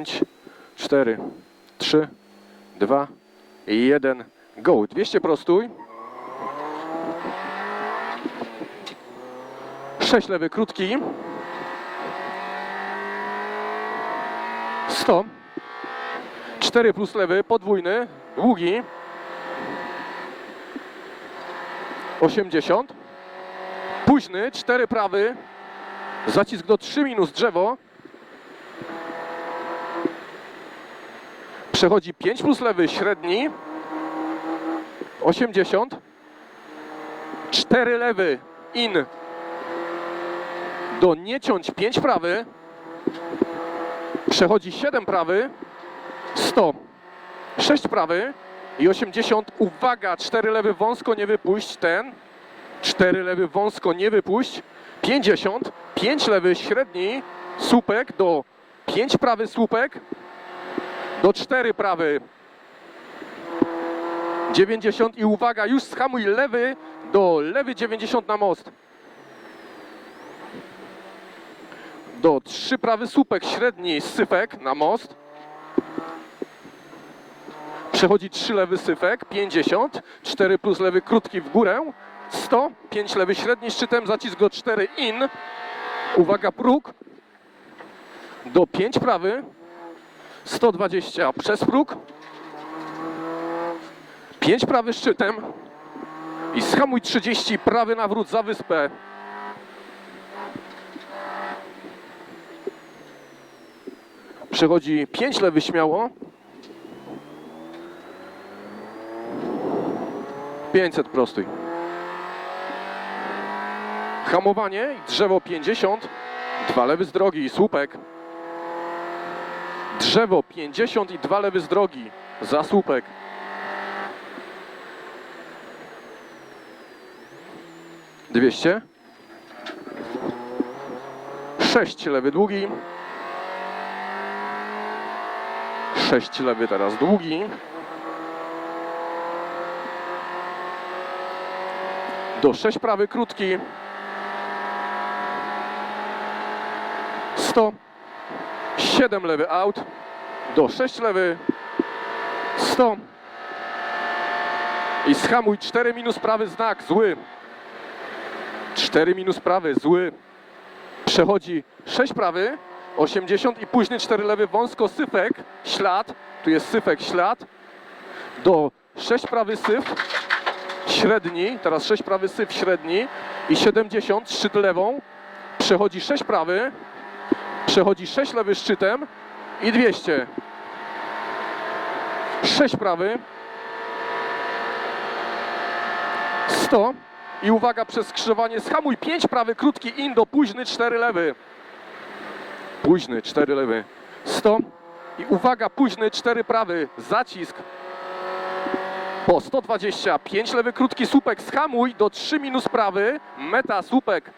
5, 4, 3, 2, 1, go. 200 prostuj. 6 lewy krótki. 100. 4 plus lewy podwójny, długi. 80. Późny, 4 prawy. Zacisk do 3 minus drzewo. Przechodzi 5 plus lewy, średni. 80. 4 lewy, in. Do nie ciąć 5 prawy. Przechodzi 7 prawy. 100. 6 prawy i 80. Uwaga, 4 lewy wąsko nie wypuść ten. 4 lewy wąsko nie wypuść. 50. 5 lewy średni. Słupek do 5 prawy słupek. Do 4 prawy. 90 i uwaga, już schamuj lewy do lewy 90 na most. Do 3 prawy słupek średni syfek na most. Przechodzi 3 lewy syfek, 50, 4 plus lewy krótki w górę, 100, 5 lewy średni szczytem, zacisk do 4 in. Uwaga, próg. Do 5 prawy, 120 przez próg. 5 prawy szczytem i schamuj 30 prawy nawrót za wyspę. Przechodzi 5 lewy śmiało. 500 prostuj. Hamowanie i drzewo 50. Dwa lewy z drogi i słupek. Drzewo 50 i dwa lewy z drogi za słupek. Dwieście. Sześć lewy długi. Sześć lewy teraz długi. Do 6 prawy krótki. 100. 7 lewy out. Do 6 lewy. 100. I schamuj 4 minus prawy znak, zły. 4 minus prawy, zły. Przechodzi 6 prawy, 80 i później 4 lewy wąsko, syfek, ślad. Tu jest syfek, ślad. Do 6 prawy syf średni, teraz 6 prawy syf średni i 70 szczyt lewą, przechodzi 6 prawy, przechodzi 6 lewy szczytem i 200. 6 prawy, 100 i uwaga przez skrzyżowanie schamuj 5 prawy, krótki in do późny 4 lewy. Późny 4 lewy, 100 i uwaga późny 4 prawy, zacisk. Po 120, 5 lewy krótki słupek, schamuj do 3 minus prawy, meta słupek